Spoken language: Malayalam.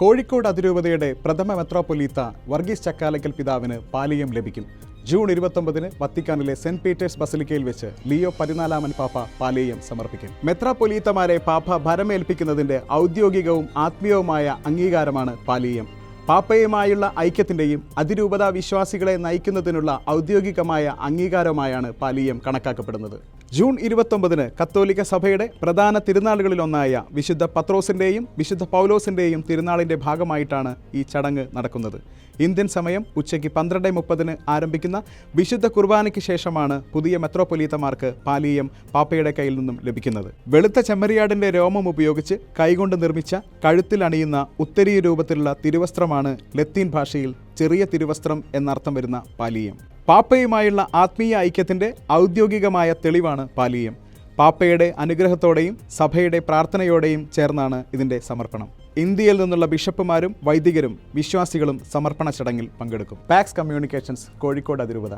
കോഴിക്കോട് അതിരൂപതയുടെ പ്രഥമ മെത്രോപൊലീത്ത വർഗീസ് ചക്കാലക്കൽ പിതാവിന് പാലിയം ലഭിക്കും. ജൂൺ ഇരുപത്തൊമ്പതിന് വത്തിക്കാനിലെ സെന്റ് പീറ്റേഴ്സ് ബസലിക്കയിൽ വെച്ച് ലിയോ പതിനാലാമൻ പാപ്പ പാലേയം സമർപ്പിക്കും. മെത്രാപൊലീത്തമാരെ പാപ്പ ഭരമേൽപ്പിക്കുന്നതിന്റെ ഔദ്യോഗികവും ആത്മീയവുമായ അംഗീകാരമാണ് പാലീയം. പാപ്പയുമായുള്ള ഐക്യത്തിന്റെയും അതിരൂപതാ വിശ്വാസികളെ നയിക്കുന്നതിനുള്ള ഔദ്യോഗികമായ അംഗീകാരമായാണ് പാലിയം കണക്കാക്കപ്പെടുന്നത്. ജൂൺ ഇരുപത്തൊമ്പതിന് കത്തോലിക്ക സഭയുടെ പ്രധാന തിരുനാളുകളിലൊന്നായ വിശുദ്ധ പത്രോസിന്റെയും വിശുദ്ധ പൗലോസിന്റെയും തിരുനാളിന്റെ ഭാഗമായിട്ടാണ് ഈ ചടങ്ങ് നടക്കുന്നത്. ഇന്ത്യൻ സമയം ഉച്ചയ്ക്ക് പന്ത്രണ്ട് മുപ്പതിന് ആരംഭിക്കുന്ന വിശുദ്ധ കുർബാനയ്ക്ക് ശേഷമാണ് പുതിയ മെത്രോപൊലീത്തമാർക്ക് പാലീയം പാപ്പയുടെ കയ്യിൽ നിന്നും ലഭിക്കുന്നത്. വെളുത്ത ചെമ്മരിയാടിന്റെ രോമം ഉപയോഗിച്ച് കൈകൊണ്ട് നിർമ്മിച്ച കഴുത്തിൽ അണിയുന്ന ഉത്തരീയ രൂപത്തിലുള്ള തിരുവസ്ത്രമാണ് ലത്തീൻ ഭാഷയിൽ ചെറിയ തിരുവസ്ത്രം എന്നർത്ഥം വരുന്ന പാലീയം. പാപ്പയുമായുള്ള ആത്മീയ ഐക്യത്തിന്റെ ഔദ്യോഗികമായ തെളിവാണ് പാലീയം. പാപ്പയുടെ അനുഗ്രഹത്തോടെയും സഭയുടെ പ്രാർത്ഥനയോടെയും ചേർന്നാണ് ഇതിന്റെ സമർപ്പണം. ഇന്ത്യയിൽ നിന്നുള്ള ബിഷപ്പുമാരും വൈദികരും വിശ്വാസികളും സമർപ്പണ ചടങ്ങിൽ പങ്കെടുക്കും. പാക്സ് കമ്മ്യൂണിക്കേഷൻസ് കോഴിക്കോട് അതിരൂപത.